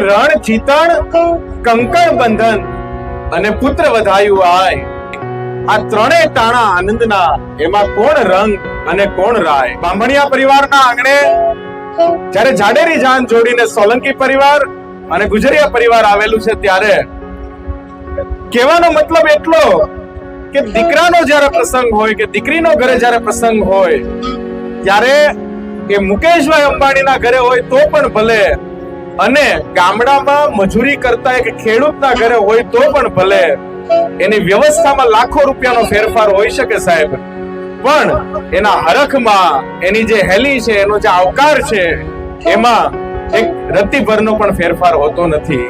રણ ચિતણ, કંકણ બંધન અને પુત્ર વધાયું આય. આ ત્રણે તાણા આનંદના, એમાં કોણ રંગ અને કોણ રાય? બામણિયા પરિવારના આંગણે જ્યારે જાડેરી જાન જોડીને સોલંકી પરિવાર અને ગુજરિયા પરિવાર આવેલું છે ત્યારે કહેવાનો મતલબ એટલો કે દીકરાનો જ્યારે પ્રસંગ હોય કે દીકરીનો ઘરે જ્યારે પ્રસંગ હોય ત્યારે એ મુકેશભાઈ અંબાણીના ઘરે હોય તો પણ ભલે અને ગામડામાં મજૂરી કરતા એક ખેડૂતના ઘરે હોય તો પણ ભલે. એની વ્યવસ્થામાં લાખો રૂપિયાનો ફેરફાર હોઈ શકે સાહેબ. પણ એના હરખમાં એની જે હેલી છે એનો જે આવકાર છે એમાં એક રત્તીભરનો પણ ફેરફાર હોતો નથી.